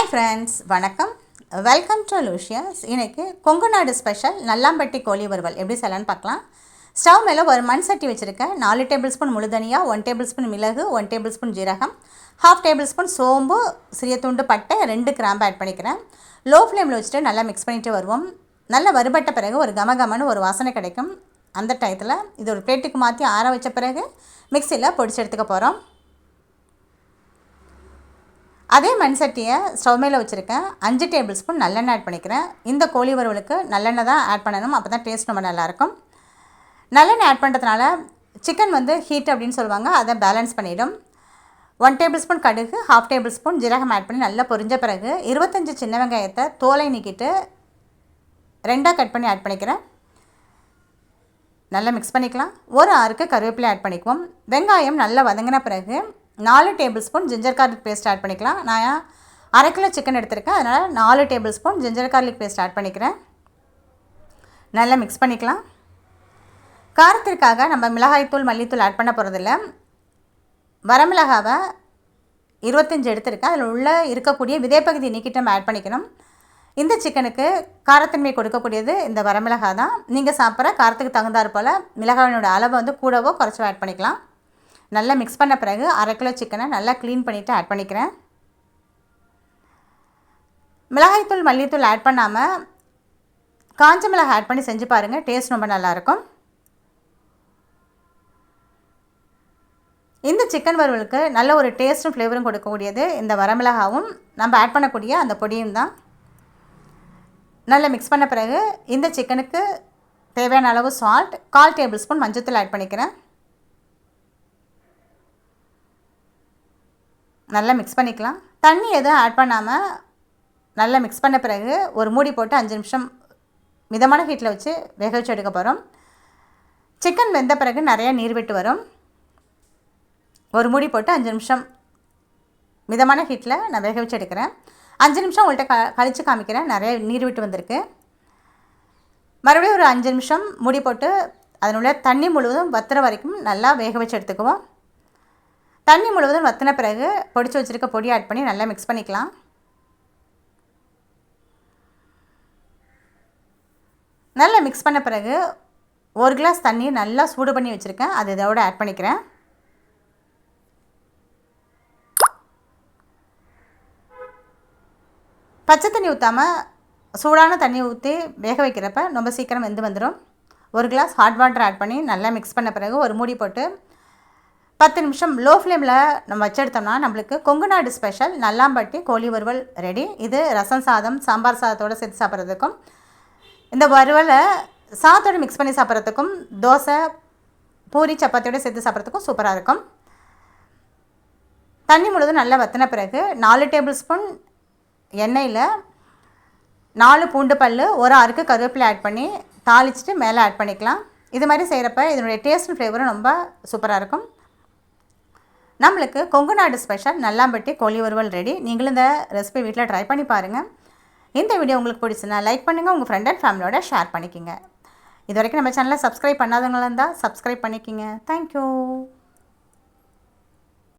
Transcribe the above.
Hi friends வணக்கம். Welcome to luscious இன்றைக்கு கொங்கு நாடு ஸ்பெஷல் நல்லாம்பட்டி கோழி வறுவல். எப்படி செய்யலான்னு பார்க்கலாம். ஸ்டவ் மேலே ஒரு மண் சட்டி வச்சுருக்கேன். நாலு டேபிள் ஸ்பூன் முழுதனியா ஒன் டேபிள் ஸ்பூன் மிளகு ஒன் டேபிள் ஸ்பூன் ஜீரகம் ஹாஃப் டேபிள் ஸ்பூன் சோம்பு சிறிய துண்டு பட்டை ரெண்டு கிராம்பு ஆட் பண்ணிக்கிறேன். லோ ஃப்ளேமில் வச்சுட்டு நல்லா மிக்ஸ் பண்ணிட்டு வருவோம். நல்லா வறுபட்ட பிறகு ஒரு கமகமன்னு ஒரு வாசனை கிடைக்கும். அந்த டயத்தில் இது ஒரு பிளேட்டுக்கு மாற்றி ஆற வச்ச பிறகு மிக்சியில் பொடிச்சு எடுத்துக்க போகிறோம் அதே மண் சட்டியை ஸ்டவ் மேலே வச்சுருக்கேன். அஞ்சு டேபிள் ஸ்பூன் நல்லெண்ணெய் ஆட் பண்ணிக்கிறேன். இந்த கோழி வறுவலுக்கு நல்லெண்ணெய் தான் ஆட் பண்ணணும். அப்போ தான் டேஸ்ட் ரொம்ப நல்லாயிருக்கும் நல்லெண்ணெய் ஆட் பண்ணுறதுனால சிக்கன் வந்து ஹீட் அப்படின்னு சொல்லுவாங்க. அதை பேலன்ஸ் பண்ணிவிடும் ஒன் டேபிள் ஸ்பூன் கடுகு ஹாஃப் டேபிள் ஸ்பூன் ஜீரகம் ஆட் பண்ணி நல்லா பொரிஞ்ச பிறகு இருபத்தஞ்சி சின்ன வெங்காயத்தை தோலை நீக்கிட்டு ரெண்டாக கட் பண்ணி ஆட் பண்ணிக்கிறேன். நல்லா மிக்ஸ் பண்ணிக்கலாம். ஒரு ஆறுக்கு கருவேப்பிலை ஆட் பண்ணிக்குவோம். வெங்காயம் நல்லா வதங்கின பிறகு நாலு tablespoon ginger garlic paste add பண்ணிக்கலாம். நான் அரை கிலோ சிக்கன் எடுத்திருக்கேன். அதனால் நாலு tablespoon ginger garlic paste add பண்ணிக்கிறேன். நல்லா மிக்ஸ் பண்ணிக்கலாம். காரத்திற்காக நம்ம மிளகாய்த்தூள் மல்லித்தூள் ஆட் பண்ண போகிறதில்ல வரமிளகாவை இருபத்தஞ்சி எடுத்திருக்கேன். அதில் உள்ள இருக்கக்கூடிய விதைப்பகுதி நீக்கிட்டு நம்ம ஆட் பண்ணிக்கணும். இந்த சிக்கனுக்கு காரத்தன்மை கொடுக்கக்கூடியது இந்த வரமிளகா தான். நீங்கள் சாப்பிட்ற காரத்துக்கு தகுந்தாற் போல் மிளகாயினோட அளவை வந்து கூடவோ குறைச்சோ ஆட் பண்ணிக்கலாம். நல்லா மிக்ஸ் பண்ண பிறகு அரை கிலோ சிக்கனை நல்லா க்ளீன் பண்ணிவிட்டு ஆட் பண்ணிக்கிறேன். மிளகாய்த்தூள் மல்லித்தூள் ஆட் பண்ணாமல் காஞ்ச மிளகாய் ஆட் பண்ணி செஞ்சு பாருங்கள் டேஸ்ட் ரொம்ப நல்லாயிருக்கும் இந்த சிக்கன் வறுவலுக்கு நல்ல ஒரு டேஸ்ட்டும் ஃப்ளேவரும் கொடுக்கக்கூடியது இந்த வரமிளகாவும். நம்ம ஆட் பண்ணக்கூடிய அந்த பொடியும் தான். நல்லா மிக்ஸ் பண்ண பிறகு இந்த சிக்கனுக்கு தேவையான அளவு சால்ட் கால் டேபிள் ஸ்பூன் மஞ்சத்தூள் ஆட் பண்ணிக்கிறேன். நல்லா மிக்ஸ் பண்ணிக்கலாம். தண்ணி எதுவும் ஆட் பண்ணாமல் நல்லா மிக்ஸ் பண்ண பிறகு ஒரு மூடி போட்டு அஞ்சு நிமிஷம் மிதமான ஹீட்டில் வச்சு வேக வச்சு எடுக்க போகிறோம் சிக்கன் வெந்த பிறகு நிறையா நீர் விட்டு வரும். ஒரு மூடி போட்டு அஞ்சு நிமிஷம் மிதமான ஹீட்டில் நான் வேக வச்சு எடுக்கிறேன். அஞ்சு நிமிஷம் உங்கள்கிட்ட க கழித்து காமிக்கிறேன். நிறைய நீர் விட்டு வந்திருக்கு. மறுபடியும் ஒரு அஞ்சு நிமிஷம் மூடி போட்டு அதனுடைய தண்ணி முழுவதும் வத்துற வரைக்கும் நல்லா வேக வச்சு எடுத்துக்குவோம். தண்ணி முழுவதும் வத்தின பிறகு பொடிச்சு வச்சுருக்க பொடி ஆட் பண்ணி நல்லா மிக்ஸ் பண்ணிக்கலாம். நல்லா மிக்ஸ் பண்ண பிறகு ஒரு கிளாஸ் தண்ணி நல்லா சூடு பண்ணி வச்சுருக்கேன். அது இதோட ஆட் பண்ணிக்கிறேன். பச்சை தண்ணி ஊற்றாமல் சூடான தண்ணி ஊற்றி வேக வைக்கிறப்ப ரொம்ப சீக்கிரம் வெந்து வந்துடும் ஒரு கிளாஸ் ஹாட் வாட்டர் ஆட் பண்ணி நல்லா மிக்ஸ் பண்ண பிறகு ஒரு மூடி போட்டு பத்து நிமிஷம் லோ ஃப்ளேமில் நம்ம வச்செடுத்தோம்னா நம்மளுக்கு கொங்கு நாடு ஸ்பெஷல் நல்லாம்பட்டி கோழி வறுவல் ரெடி இது ரசம் சாதம் சாம்பார் சாதத்தோடு சேர்த்து சாப்பிட்றதுக்கும் இந்த வறுவலை சாதத்தோடு மிக்ஸ் பண்ணி சாப்பிட்றதுக்கும் தோசை பூரி சப்பாத்தியோடு சேர்த்து சாப்பிட்றதுக்கும் சூப்பராக இருக்கும். தண்ணி முழுவதும் நல்லா வத்தின பிறகு நாலு டேபிள் ஸ்பூன் எண்ணெயில் நாலு பூண்டு பல் ஒரு ஆறுக்கு கருவேப்பிலை ஆட் பண்ணி தாளிச்சிட்டு மேலே ஆட் பண்ணிக்கலாம். இது மாதிரி செய்கிறப்ப இதனுடைய டேஸ்ட் ஃப்ளேவரும் ரொம்ப சூப்பராக இருக்கும். நம்மளுக்கு கொங்கு நாடு ஸ்பெஷல் நல்லாம்பட்டி கோழி வறுவல் ரெடி நீங்களும் இந்த ரெசிபி வீட்டில் ட்ரை பண்ணி பாருங்கள் இந்த வீடியோ உங்களுக்கு பிடிச்சுன்னா லைக் பண்ணுங்கள் உங்கள் ஃப்ரெண்ட் அண்ட் ஃபேமிலியோட ஷேர் பண்ணிக்கிங்க. இது வரைக்கும் நம்ம சேனலை சப்ஸ்கிரைப் பண்ணாதவங்களாக இருந்தால் சப்ஸ்கிரைப் பண்ணிக்கிங்க. தேங்க்யூ